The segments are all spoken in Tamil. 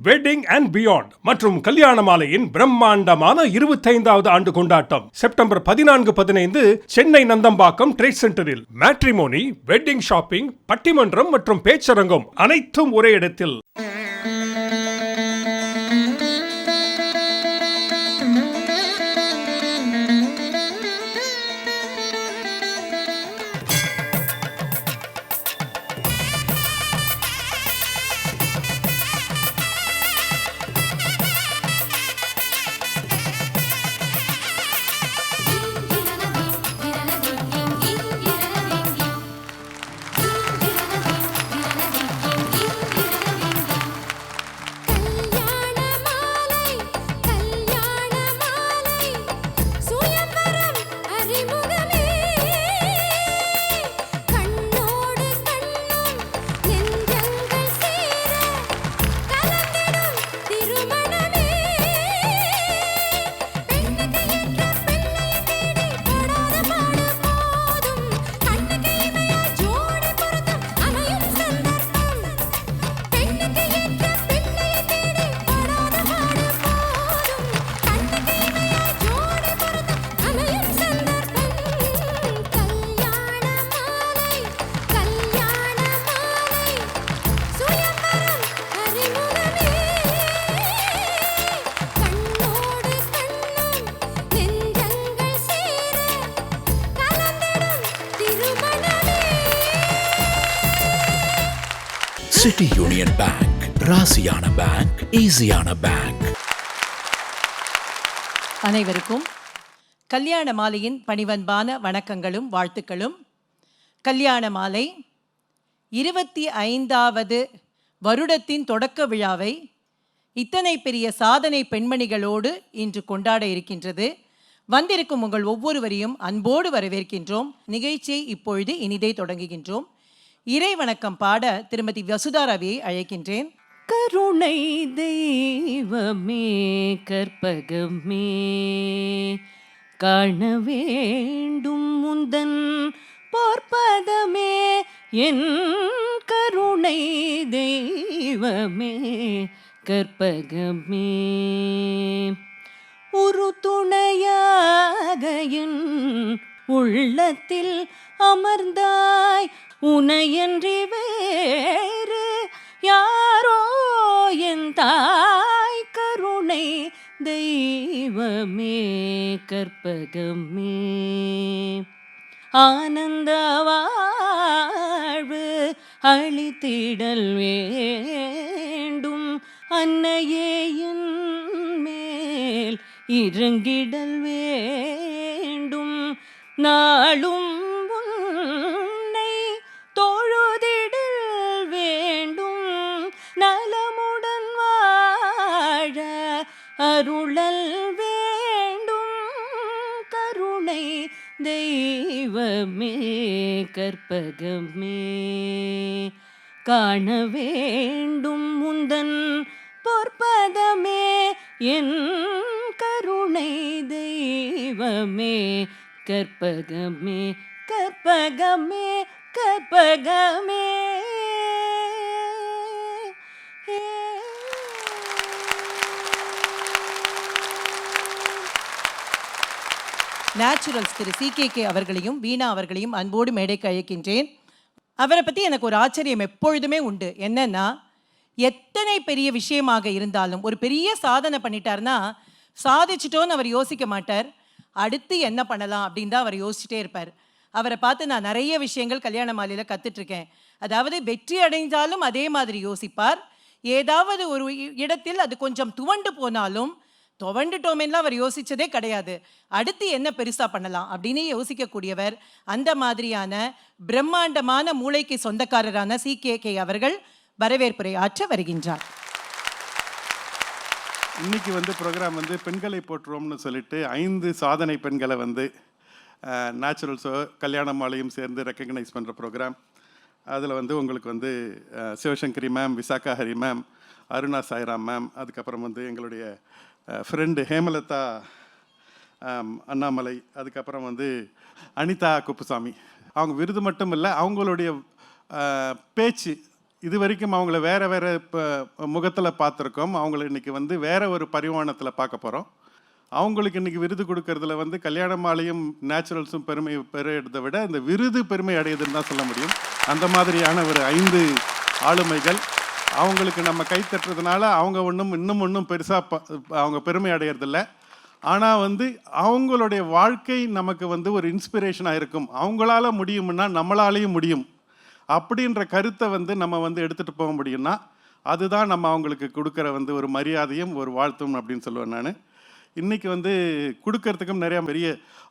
வெட்டிங் அண்ட் பியாண்ட் மற்றும் கல்யாண மாலையின் பிரம்மாண்டமான இருபத்தைந்தாவது ஆண்டு கொண்டாட்டம். செப்டம்பர் பதினான்கு பதினைந்து சென்னை நந்தம்பாக்கம் ட்ரேட் சென்டரில் மேட்ரிமோனி வெட்டிங் ஷாப்பிங் பட்டிமன்றம் மற்றும் பேச்சரங்கம் அனைத்தும் ஒரே இடத்தில். சிட்டி யூனியன் பேங்க் ராசியான பேங்க் ஈஸியான பேங்க் அனைவருக்கும் கல்யாண மாலையின் பணிவன்பான வணக்கங்களும் வாழ்த்துக்களும். கல்யாண மாலை இருபத்தி ஐந்தாவது வருடத்தின் தொடக்க விழாவை இத்தனை பெரிய சாதனை பெண்மணிகளோடு இன்று கொண்டாட இருக்கின்றது. வந்திருக்கும் உங்கள் ஒவ்வொருவரையும் அன்போடு வரவேற்கின்றோம். நிகழ்ச்சியை இப்பொழுது இனிதே தொடங்குகின்றோம். இறை வணக்கம் பாட திருமதி வசுதா ரவியை அழைக்கின்றேன். கருணை தெய்வமே கற்பகமே காண வேண்டும் முந்தன் பார்ப்பதமே என் கருணை தெய்வமே கற்பகமே. ஒரு துணையாக என் உள்ளத்தில் அமர்ந்தாய் உனையன்றி வேறு யாரோ என் தாய் கருணை தெய்வமே கற்பகமே. ஆனந்த வாழ்வு அழித்திடல் வேண்டும். அன்னையேயின் மேல் இறங்கிடல் வேண்டும். நாளும் கற்பகமே காண வேண்டும் முந்தன் பொற்பதமே. என் கருணை தெய்வமே. கற்பகமே கற்பகமே கற்பகமே. நேச்சுரல்ஸ் திரு சி கே கே அவர்களையும் வீணா அவர்களையும் அன்போடு மேடைக்கு அழைக்கின்றேன். அவரை பற்றி எனக்கு ஒரு ஆச்சரியம் எப்பொழுதுமே உண்டு. என்னன்னா எத்தனை பெரிய விஷயமாக இருந்தாலும் ஒரு பெரிய சாதனை பண்ணிட்டாருன்னா சாதிச்சிட்டோன்னு அவர் யோசிக்க மாட்டார். அடுத்து என்ன பண்ணலாம் அப்படின்னு தான் அவர் யோசிச்சுட்டே இருப்பார். அவரை பார்த்து நான் நிறைய விஷயங்கள் கல்யாண மாலையில் கற்றுட்ருக்கேன் அதாவது வெற்றி அடைந்தாலும் அதே மாதிரி யோசிப்பார். ஏதாவது ஒரு இ- இடத்தில் அது கொஞ்சம் துவண்டு போனாலும் துவண்டுட்டோமேலாம் அவர் யோசித்ததே கிடையாது. அடுத்து என்ன பெருசாக பண்ணலாம் அப்படின்னு யோசிக்கக்கூடியவர் அந்த மாதிரியான பிரம்மாண்டமான மூளைக்கு சொந்தக்காரரான சி கே கே அவர்கள் வரவேற்புரை ஆற்ற வருகின்றார். இன்னைக்கு வந்து ப்ரோக்ராம் வந்து பெண்களை போற்றுவோம்னு சொல்லிட்டு ஐந்து சாதனை பெண்களை வந்து நேச்சுரல்ஸோ கல்யாண மாலையும் சேர்ந்து ரெக்கக்னைஸ் பண்ணுற ப்ரோக்ராம் அதில் வந்து உங்களுக்கு வந்து Sivasankari ma'am Visaka Hari ma'am Aruna Sairam ma'am அதுக்கப்புறம் வந்து எங்களுடைய ஃப்ரெண்டு ஹேமலதா அண்ணாமலை அதுக்கப்புறம் வந்து அனிதா குப்புசாமி. அவங்க விருது மட்டும் இல்லை அவங்களுடைய பேச்சு இது வரைக்கும் அவங்கள வேறு வேறு இப்போ முகத்தில் பார்த்துருக்கோம். அவங்கள இன்னைக்கு வந்து வேறு ஒரு பரிமாணத்தில் பார்க்க போகிறோம் அவங்களுக்கு இன்றைக்கி விருது கொடுக்கறதுல வந்து கல்யாண மாலையும் நேச்சுரல்ஸும் பெருமை எடுத்ததை விட இந்த விருது பெருமை அடையுதுன்னு தான் சொல்ல முடியும். அந்த மாதிரியான ஒரு ஐந்து ஆளுமைகள். அவங்களுக்கு நம்ம கை தட்டுறதுனால அவங்க ஒன்றும் இன்னும் ஒன்றும் பெருசாக அவங்க பெருமை அடையிறதில்ல. ஆனால் வந்து அவங்களுடைய வாழ்க்கை நமக்கு வந்து ஒரு இன்ஸ்பிரேஷனாக இருக்கும். அவங்களால முடியும்னா நம்மளாலேயும் முடியும். அப்படின்ற கருத்தை வந்து நம்ம வந்து எடுத்துகிட்டு போக முடியும்னா அதுதான் நம்ம அவங்களுக்கு கொடுக்குற வந்து ஒரு மரியாதையும் ஒரு வாழ்த்தும் அப்படின்னு சொல்லுவேன் நான். இன்றைக்கி வந்து கொடுக்கறதுக்கும் நிறையா பெரிய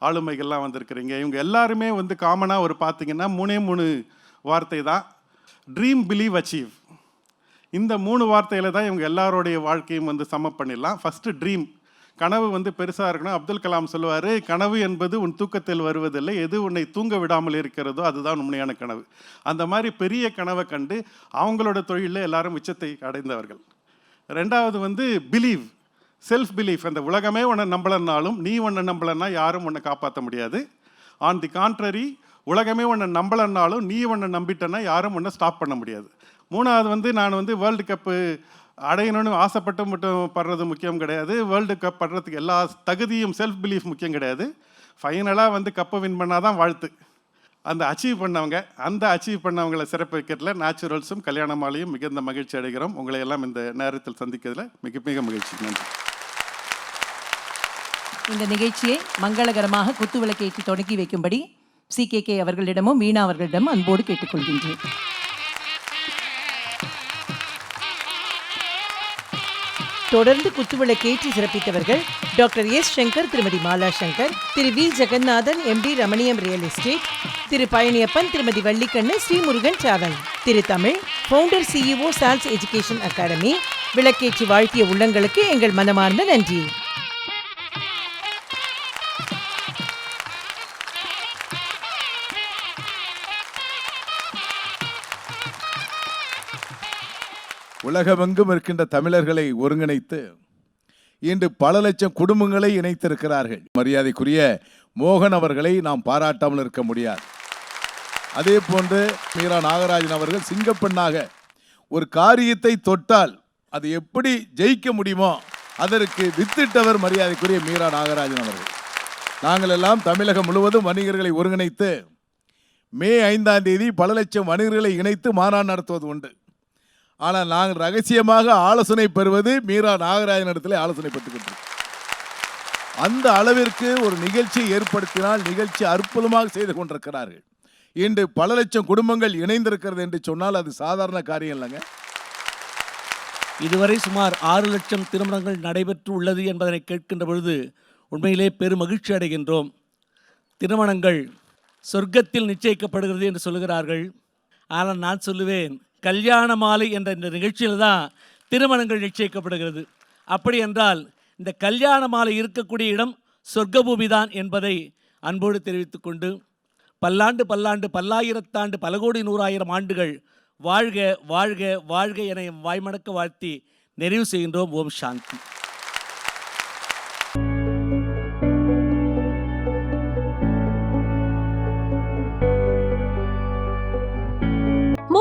ஆளுமைகள்லாம் வந்திருக்கிறீங்க. இவங்க எல்லாருமே வந்து காமனாக ஒரு பார்த்தீங்கன்னா மூணே மூணு வார்த்தை தான். ட்ரீம் பிலீவ் அச்சீவ் இந்த மூணு வார்த்தையில் தான் இவங்க எல்லாருடைய வாழ்க்கையும் வந்து சம பண்ணிடலாம். ஃபஸ்ட்டு ட்ரீம் கனவு வந்து பெருசாக இருக்கணும். அப்துல் கலாம் சொல்லுவார் கனவு என்பது உன் தூக்கத்தில் வருவதில்லை. எது உன்னை தூங்க விடாமல் இருக்கிறதோ அதுதான் உண்மையான கனவு. அந்த மாதிரி பெரிய கனவை கண்டு அவங்களோட தொழிலில் எல்லாரும் உச்சத்தை அடைந்தவர்கள். ரெண்டாவது வந்து பிலீவ் செல்ஃப் பிலீஃப் அந்த உலகமே உன்னை நம்பலன்னாலும் நீ உன்னை நம்பலன்னா யாரும் உன்னை காப்பாற்ற முடியாது. ஆன் தி கான்ட்ரரி உலகமே உன்னை நம்பலன்னாலும் நீ உன்னை நம்பிட்டேன்னா யாரும் உன்னை ஸ்டாப் பண்ண முடியாது. மூணாவது வந்து நான் வந்து வேர்ல்டு கப்பு அடையணும்னு ஆசைப்பட்டு மட்டும் படுறது முக்கியம் கிடையாது. வேர்ல்டு கப் படுறதுக்கு எல்லா தகுதியும் செல்ஃப் பிலீஃப் முக்கியம் கிடையாது. ஃபைனலாக வந்து கப்பை வின் பண்ணால் தான் வாழ்த்து. அந்த அச்சீவ் பண்ணவங்க அந்த அச்சீவ் பண்ணவங்களை சிறப்பிக்கிறதுல நேச்சுரல்ஸும் கல்யாண மாலையும் மிகுந்த மகிழ்ச்சி அடைகிறோம். உங்களை எல்லாம் இந்த நேரத்தில் சந்திக்கிறதுல மிக மிக மகிழ்ச்சி. நன்றி. இந்த நிகழ்ச்சியை மங்களகரமாக குத்துவிளக்கேற்றி தொடங்கி வைக்கும்படி சி கே கே அவர்களிடமும் மீனா அவர்களிடமும் அன்போடு கேட்டுக்கொள்கின்றேன். தொடர்ந்து குத்துவிளக்கேற்றி சிறப்பித்தவர்கள் டாக்டர் எஸ் சங்கர் திருமதி மாலா சங்கர் திரு V. Jagannathan MD Ramaniyam real estate திரு பழனியப்பன் திருமதி வள்ளிக்கண்ணு ஸ்ரீமுருகன் டிராவல் திரு Tamil founder CEO Salz education academy விளக்கேற்றி வாழ்த்திய உள்ளங்களுக்கு எங்கள் மனமார்ந்த நன்றி. உலகமெங்கும் இருக்கின்ற தமிழர்களை ஒருங்கிணைத்து இன்று பல லட்சம் குடும்பங்களை இணைத்திருக்கிறார்கள். மரியாதைக்குரிய மோகன் அவர்களை நாம் பாராட்டாமல் இருக்க முடியாது. அதே போன்று மீரா நாகராஜன் அவர்கள் சிங்கப்பெண்ணாக ஒரு காரியத்தை தொட்டால் அது எப்படி ஜெயிக்க முடியுமோ அதற்கு வித்திட்டவர் மரியாதைக்குரிய மீரா நாகராஜன் அவர்கள். நாங்கள் எல்லாம் தமிழகம் முழுவதும் வணிகர்களை ஒருங்கிணைத்து மே ஐந்தாம் தேதி பல லட்சம் வணிகர்களை இணைத்து மாநாடு நடத்துவது உண்டு. ஆனால் நாங்கள் ரகசியமாக ஆலோசனை பெறுவது மீரா நாகராஜன் இடத்துல ஆலோசனை பெற்றுக்கிட்டு அந்த அளவிற்கு ஒரு நிகழ்ச்சியை ஏற்படுத்தினால் நிகழ்ச்சி அற்புதமாக செய்து கொண்டிருக்கிறார்கள். இன்று பல லட்சம் குடும்பங்கள் இணைந்திருக்கிறது என்று சொன்னால் அது சாதாரண காரியம் இல்லைங்க. இதுவரை சுமார் ஆறு லட்சம் திருமணங்கள் நடைபெற்று உள்ளது என்பதனை கேட்கின்ற பொழுது உண்மையிலே பெரும் மகிழ்ச்சி அடைகின்றோம். திருமணங்கள் சொர்க்கத்தில் நிச்சயிக்கப்படுகிறது என்று சொல்லுகிறார்கள். ஆனால் நான் சொல்லுவேன் கல்யாண மாலை என்ற இந்த நிகழ்ச்சியில் தான் திருமணங்கள் நிச்சயிக்கப்படுகிறது. அப்படி என்றால் இந்த கல்யாண மாலை இருக்கக்கூடிய இடம் சொர்க்கபூமி தான் என்பதை அன்போடு தெரிவித்துக்கொண்டு பல்லாண்டு பல்லாண்டு பல்லாயிரத்தாண்டு பல கோடி நூறாயிரம் ஆண்டுகள் வாழ்க வாழ்க வாழ்க என எம் வாய்மணக்க வாழ்த்தி நிறைவு செய்கின்றோம். ஓம் சாந்தி.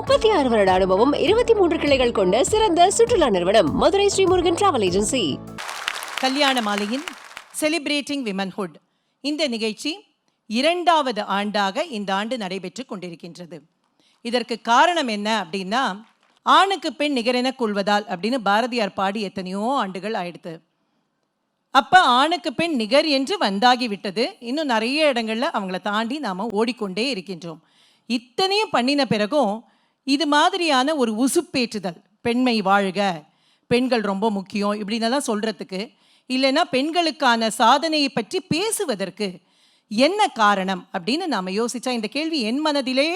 முப்பத்தி ஆறு வருட அனுபவம் இருபத்தி மூன்று கிளைகள் கொண்ட சிறந்த சுற்றுலா நிறுவனம் மதுரை ஸ்ரீமுருகன் டிராவல் ஏஜென்சி. கல்யாண மாலையின் செலிப்ரேட்டிங் விமன்ஹுட் இந்த நிகழ்ச்சி இரண்டாவது ஆண்டாக இந்த ஆண்டு நடைபெற்று கொண்டிருக்கின்றது. இதற்கு காரணம் என்ன அப்படின்னா ஆணுக்கு பெண் நிகரென கொள்வதால் அப்படின்னு பாரதியார் பாடி எத்தனையோ ஆண்டுகள் ஆயிடுத்து. அப்போ ஆணுக்கு பெண் நிகர் என்று வந்தாகிவிட்டது. இன்னும் நிறைய இடங்களில் அவங்கள தாண்டி நாம் ஓடிக்கொண்டே இருக்கின்றோம். இத்தனையும் பண்ணின பிறகும் இது மாதிரியான ஒரு உசுப்பேற்றுதல். பெண்மை வாழ்க. பெண்கள் ரொம்ப முக்கியம். இப்படின்னலாம் சொல்கிறதுக்கு இல்லைன்னா பெண்களுக்கான சாதனையை பற்றி பேசுவதற்கு என்ன காரணம் அப்படின்னு நாம் யோசித்தா இந்த கேள்வி என் மனதிலே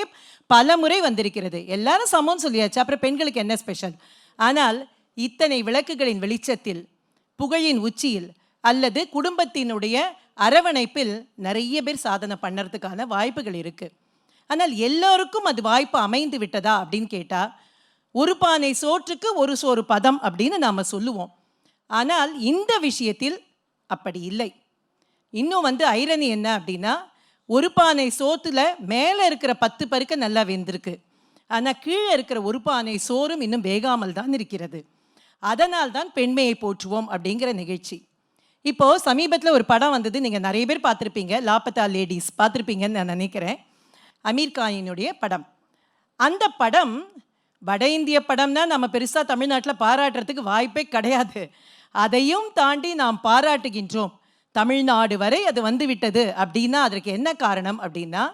பல முறை வந்திருக்கிறது. எல்லாரும் சமம்னு சொல்லியாச்சு. அப்புறம் பெண்களுக்கு என்ன ஸ்பெஷல் ஆனால் இத்தனை விளக்குகளின் வெளிச்சத்தில் புகழின் உச்சியில் அல்லது குடும்பத்தினுடைய அரவணைப்பில் நிறைய பேர் சாதனை பண்ணுறதுக்கான வாய்ப்புகள் இருக்குது ஆனால் எல்லோருக்கும் அது வாய்ப்பு அமைந்து விட்டதா அப்படின்னு கேட்டால் ஒரு பானை சோற்றுக்கு ஒரு சோறு பதம் அப்படின்னு நாம் சொல்லுவோம். ஆனால் இந்த விஷயத்தில் அப்படி இல்லை. இன்னும் வந்து ஐரணி என்ன அப்படின்னா ஒரு பானை சோத்துல மேலே இருக்கிற பத்து பருக்க நல்லா வெந்திருக்கு. ஆனால் கீழே இருக்கிற ஒரு பானை சோறும் இன்னும் வேகாமல் தான் இருக்கிறது. அதனால் தான் பெண்மையை போற்றுவோம் அப்படிங்கிற நிகழ்ச்சி. இப்போது சமீபத்தில் ஒரு படம் வந்தது நீங்கள் நிறைய பேர் பார்த்துருப்பீங்க. லாபத்தா லேடிஸ் பார்த்துருப்பீங்கன்னு நான் நினைக்கிறேன். அமீர் கானினுடைய படம். அந்த படம் வட இந்திய படம்னா நம்ம பெருசாக தமிழ்நாட்டில் பாராட்டுறதுக்கு வாய்ப்பே கிடையாது. அதையும் தாண்டி நாம் பாராட்டுகின்றோம். தமிழ்நாடு வரை அது வந்து விட்டது அப்படின்னா அதற்கு என்ன காரணம் அப்படின்னா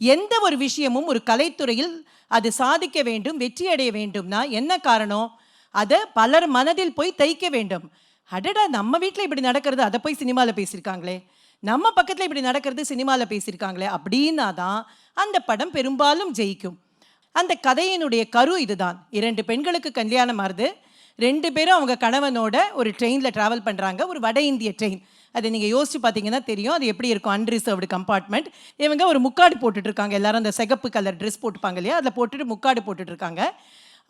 எந்த ஒரு விஷயமும் ஒரு கலைத்துறையில் அது சாதிக்க வேண்டும் வெற்றி அடைய வேண்டும்னா என்ன காரணம்? அதை பலர் மனதில் போய் தைக்க வேண்டும். அடடா நம்ம வீட்டில் இப்படி நடக்கிறது அதை போய் சினிமாவில் பேசியிருக்காங்களே. நம்ம பக்கத்தில் இப்படி நடக்கிறது சினிமாவில் பேசியிருக்காங்களே அப்படின்னா தான் அந்த படம் பெரும்பாலும் ஜெயிக்கும். அந்த கதையினுடைய கரு இதுதான். இரண்டு பெண்களுக்கு கல்யாணம் ஆறுது. ரெண்டு பேரும் அவங்க கணவனோட ஒரு ட்ரெயினில் ட்ராவல் பண்ணுறாங்க ஒரு வட இந்திய ட்ரெயின் அதை நீங்கள் யோசிச்சு பார்த்தீங்கன்னா தெரியும். அது எப்படி இருக்கும்? அன்ரிசர்வ்டு கம்பார்ட்மெண்ட் இவங்க ஒரு முக்காடு போட்டுட்ருக்காங்க. எல்லாரும் அந்த சிகப்பு கலர் ட்ரெஸ் போட்டுப்பாங்க இல்லையா? அதில் போட்டுட்டு முக்காடு போட்டுட்டு இருக்காங்க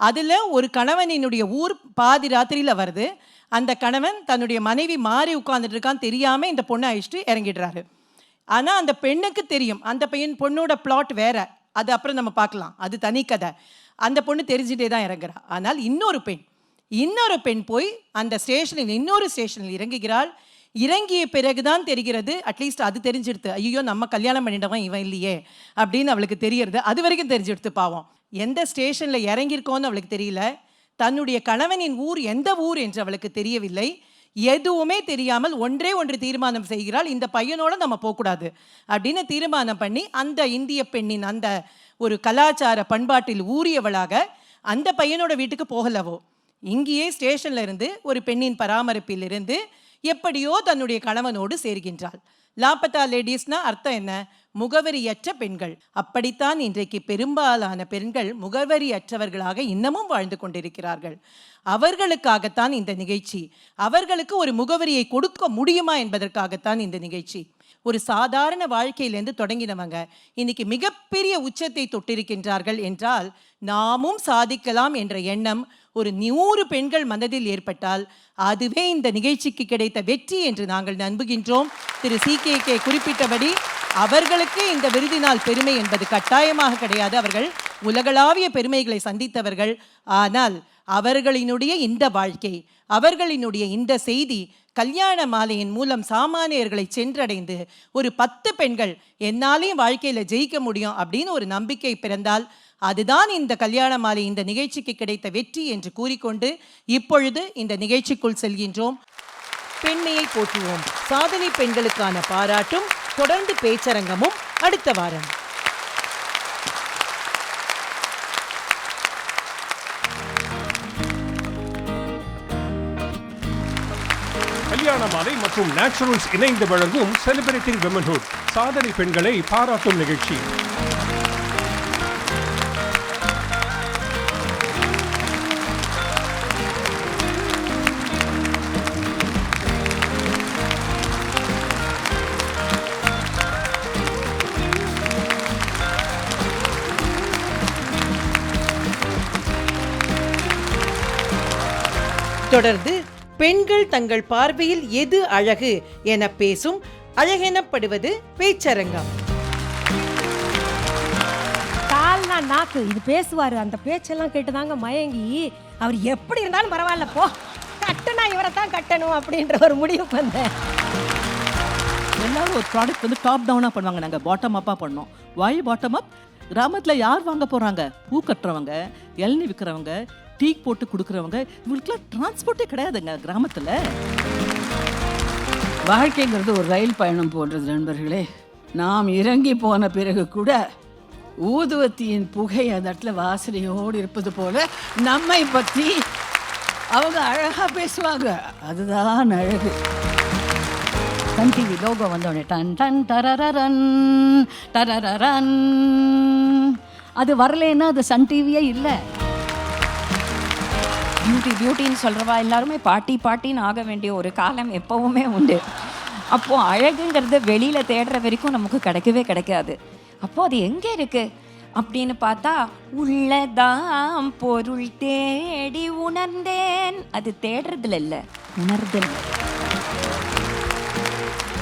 அதில் ஒரு கணவனினுடைய ஊர் பாதி ராத்திரியில் வருது. அந்த கணவன் தன்னுடைய மனைவி மாறி உட்கார்ந்துட்டு இருக்கான்னு தெரியாமல் இந்த பொண்ணை அழிச்சிட்டு இறங்கிடுறாரு. ஆனால் அந்த பெண்ணுக்கு தெரியும். அந்த பையன் பொண்ணோட பிளாட் வேற. அது அப்புறம் நம்ம பார்க்கலாம். அது தனி கதை. அந்த பொண்ணு தெரிஞ்சுட்டே தான் இறங்குறா. ஆனால் இன்னொரு பெண் இன்னொரு பெண் போய் அந்த ஸ்டேஷனில் இன்னொரு ஸ்டேஷனில் இறங்குகிறாள். இறங்கிய பிறகுதான் தெரிகிறது அட்லீஸ்ட் அது தெரிஞ்சிடுது ஐயோ நம்ம கல்யாணம் பண்ணிட்டவன் இவன் இல்லையே அப்படின்னு அவளுக்கு தெரியறது. அது வரைக்கும் தெரிஞ்சிடுது பாவம். எந்த ஸ்டேஷனில் இறங்கியிருக்கோன்னு அவளுக்கு தெரியல. தன்னுடைய கணவனின் ஊர் எந்த ஊர் என்று அவளுக்கு தெரியவில்லை. எதுவுமே தெரியாமல் ஒன்றே ஒன்று தீர்மானம் செய்கிறாள். இந்த பையனோட நம்ம போகக்கூடாது அப்படின்னு தீர்மானம் பண்ணி அந்த இந்திய பெண்ணின் அந்த ஒரு கலாச்சார பண்பாட்டில் ஊறியவளாக அந்த பையனோட வீட்டுக்கு போகலவோ. இங்கேயே ஸ்டேஷன்ல இருந்து ஒரு பெண்ணின் பராமரிப்பில் இருந்து எப்படியோ தன்னுடைய கணவனோடு சேர்கின்றாள். லாபத்தா லேடிஸ்னா அர்த்தம் என்ன? முகவரியற்ற பெண்கள். அப்படித்தான் இன்றைக்கு பெரும்பாலான பெண்கள் முகவரியற்றவர்களாக இன்னமும் வாழ்ந்து கொண்டிருக்கிறார்கள். அவர்களுக்காகத்தான் இந்த நிகழ்ச்சி. அவர்களுக்கு ஒரு முகவரியை கொடுக்க முடியுமா என்பதற்காகத்தான் இந்த நிகழ்ச்சி. ஒரு சாதாரண வாழ்க்கையிலேருந்து தொடங்கினவங்க இன்னைக்கு மிகப்பெரிய உச்சத்தை தொட்டிருக்கின்றார்கள் என்றால் நாமும் சாதிக்கலாம் என்ற எண்ணம் ஒரு நூறு பெண்கள் மனதில் ஏற்பட்டால் அதுவே இந்த நிகழ்ச்சிக்கு கிடைத்த வெற்றி என்று நாங்கள் நம்புகின்றோம். திரு சி கே கே குறிப்பிட்டபடி அவர்களுக்கு இந்த விருதினால் பெருமை என்பது கட்டாயமாக கிடையாது. அவர்கள் உலகளாவிய பெருமைகளை சந்தித்தவர்கள். ஆனால் அவர்களினுடைய இந்த வாழ்க்கை அவர்களினுடைய இந்த செய்தி கல்யாண மாலையின் மூலம் சாமானியர்களை சென்றடைந்து ஒரு பத்து பெண்கள் என்னாலையும் வாழ்க்கையில் ஜெயிக்க முடியும் அப்படின்னு ஒரு நம்பிக்கை பிறந்தால் அதுதான் இந்த கல்யாண மாலை இந்த நிகழ்ச்சிக்கு கிடைத்த வெற்றி என்று கூறிக்கொண்டு இப்பொழுது இந்த நிகழ்ச்சிக்குள் செல்கின்றோம். பெண்மையை போற்றுவோம். சாதனை பெண்களுக்கான பாராட்டும். தொடர்ந்து பேச்சரங்கமும் அடுத்த வாரம். கல்யாண மாலை மற்றும் நேச்சுரல்ஸ் இணைந்து வழங்கும் செலிபிரேட்டிங் விமன்ஹுட் சாதனை பெண்களை பாராட்டும் நிகழ்ச்சி. தொடர்ந்து பெண்கள் தங்கள் பார்வையில் எது அழகு என பேசும் அழகெனப்படுவது பேச்சரங்கம். கால்னா நாக்கு இது பேசுவாரு. அந்த பேச்செல்லாம் கேட்டுதாங்க மயங்கி அவர் எப்படி இருந்தாலும் பரவாயில்ல போ. கட்டுனா இவரை தான் கட்டணும் அப்படின்ற ஒரு முடிவுக்கு வந்தேன். எல்லாரும் ஒரு ப்ராடக்ட் வந்து டாப் டவுனாக பண்ணுவாங்க. நாங்கள் பாட்டம் அப்பாக பண்ணோம். வாய் பாட்டம் அப் கிராமத்தில் யார் வாங்க போகிறாங்க பூ கட்டுறவங்க இளநீ விற்கிறவங்க டீ போட்டு கொடுக்குறவங்க இவங்களுக்குலாம் டிரான்ஸ்போர்ட்டே கிடையாதுங்க கிராமத்தில். வாழ்க்கைங்கிறது ஒரு ரயில் பயணம் போன்றது நண்பர்களே. நாம் இறங்கி போன பிறகு கூட ஊதுவத்தியின் புகை அந்த இடத்துல வாசனையோடு இருப்பது போல நம்மை பற்றி அவங்க அழகா பேசுவாங்க. அதுதான் அழகு. சன் டிவி லோகோ வந்தோடனே டன் டன் தரரரன் தரரரன் அது வரலைன்னா அது சன் டிவியே இல்லை. பியூட்டி பியூட்டின்னு சொல்கிறவா எல்லாருமே பாட்டி பாட்டின்னு ஆக வேண்டிய ஒரு காலம் எப்போவுமே உண்டு. அப்போது அழகுங்கிறது வெளியில் தேடுற வரைக்கும் நமக்கு கிடைக்கவே கிடைக்காது. அப்போது அது எங்கே இருக்குது அப்படின்னு பார்த்தா உள்ளதாம் பொருள் தேடி உணர்ந்தேன். அது தேடுறதுல இல்லை உணர்தல்.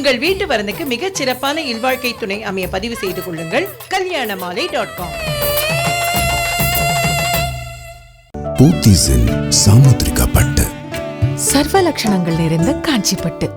உங்கள் வீட்டு வரனுக்கு மிகச் சிறப்பான இல்வாழ்க்கை துணை அமைய பதிவு செய்து கொள்ளுங்கள். கல்யாணமாலை டாட் காம் போத்தீஸில் சாமுத்திரிகா பட்டு. சர்வ லட்சணங்கள் நிறைந்த காஞ்சிப்பட்டு.